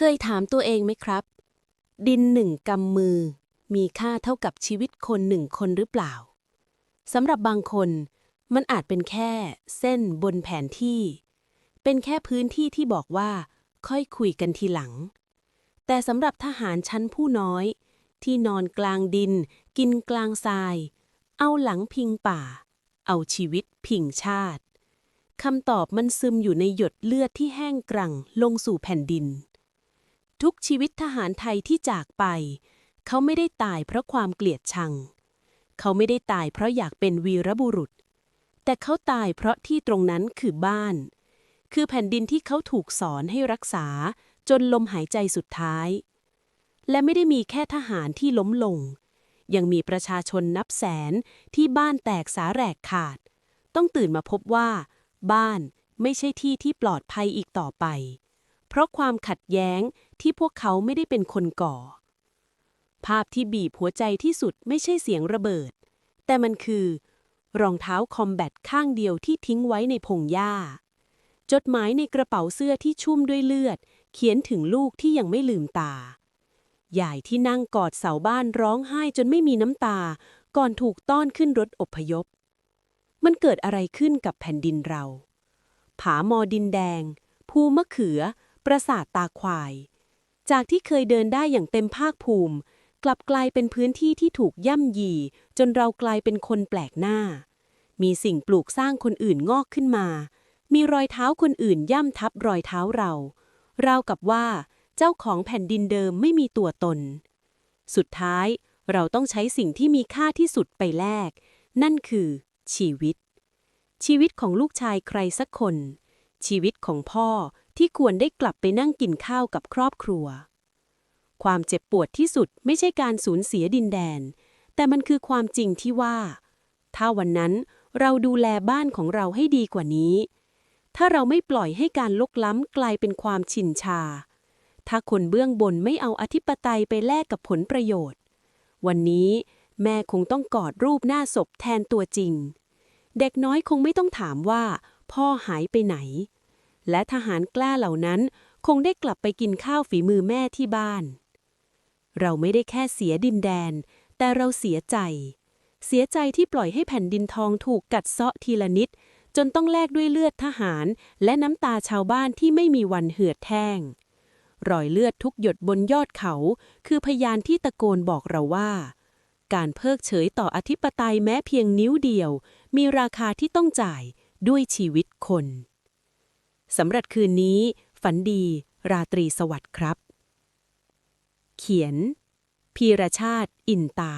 เคยถามตัวเองไหมครับ ดินหนึ่งกำมือ มีค่าเท่ากับชีวิตคนหนึ่งคนหรือเปล่าสำหรับบางคนมันอาจเป็นแค่เส้นบนแผนที่ เป็นแค่พื้นที่ที่บอกว่า ค่อยคุยกันทีหลัง แต่สำหรับทหารชั้นผู้น้อย ที่นอนกลางดิน กินกลางทราย เอาหลังพิงป่า เอาชีวิตพิงชาติคำตอบมันซึมอยู่ในหยดเลือดที่แห้งกรังลงสู่แผ่นดิน ทุกชีวิตทหารไทยที่จากไป เขาไม่ได้ตายเพราะความเกลียดชัง เขาไม่ได้ตายเพราะอยากเป็นวีรบุรุษ แต่เขาตายเพราะที่ตรงนั้นคือบ้าน คือแผ่นดินที่เขาถูกสอนให้รักษาจนลมหายใจสุดท้าย และไม่ได้มีแค่ทหารที่ล้มลง ยังมีประชาชนนับแสนที่บ้านแตกสาแหรกขาด ต้องตื่นมาพบว่า บ้านไม่ใช่ที่ที่ปลอดภัยอีกต่อไป เพราะความขัดแย้งที่พวกเขาไม่ได้เป็นคนก่อ ภาพที่บีบหัวใจที่สุดไม่ใช่เสียงระเบิด แต่มันคือ รองเท้าคอมแบทข้างเดียวที่ทิ้งไว้ในพงหญ้า จดหมายในกระเป๋าเสื้อที่ชุ่มด้วยเลือด เขียนถึงลูกที่ยังไม่ลืมตา ยายที่นั่งกอดเสาบ้านร้องไห้จนไม่มีน้ำตา ก่อนถูกต้อนขึ้นรถอพยพ มันเกิดอะไรขึ้นกับแผ่นดินเรา ผามอดินแดง ภูมะเขือ ปราสาทตาควาย จากที่เคยเดินได้อย่างเต็มภาคภูมิ กลับกลายเป็นพื้นที่ที่ถูกย่ำยี จนเรากลายเป็นคนแปลกหน้า มีสิ่งปลูกสร้างคนอื่นงอกขึ้นมา มีรอยเท้าคนอื่นย่ำทับรอยเท้าเรา ราวกับว่า เจ้าของแผ่นดินเดิมไม่มีตัวตน สุดท้ายเราต้องใช้สิ่งที่มีค่าที่สุดไปแลก นั่นคือชีวิต ชีวิตของลูกชายใครสักคน ชีวิตของพ่อที่ควรได้กลับไปนั่งกินข้าวกับครอบครัว ความเจ็บปวดที่สุดไม่ใช่การสูญเสียดินแดน แต่มันคือความจริงที่ว่า ถ้าวันนั้นเราดูแลบ้านของเราให้ดีกว่านี้ ถ้าเราไม่ปล่อยให้การลกล้ำกลายเป็นความชินชา ถ้าคนเบื้องบนไม่เอาอธิปไตยไปแลกกับผลประโยชน์ วันนี้แม่คงต้องกอดรูปหน้าศพแทนตัวจริง เด็กน้อยคงไม่ต้องถามว่า พ่อหายไปไหน และทหารกล้าเหล่านั้นคงได้กลับไปกินข้าวฝีมือแม่ที่บ้าน เราไม่ได้แค่เสียดินแดน แต่เราเสียใจ เสียใจที่ปล่อยให้แผ่นดินทองถูกกัดเซาะทีละนิด จนต้องแลกด้วยเลือดทหารและน้ำตาชาวบ้านที่ไม่มีวันเหือดแห้งรอยเลือดทุกหยดบนยอดเขา คือพยานที่ตะโกนบอกเราว่า การเพิกเฉยต่ออธิปไตยแม้เพียงนิ้วเดียว มีราคาที่ต้องจ่าย ด้วยชีวิตคนสำหรับคืนนี้ ฝันดีราตรีสวัสดิ์ครับ เขียน พีรชาติ อินตา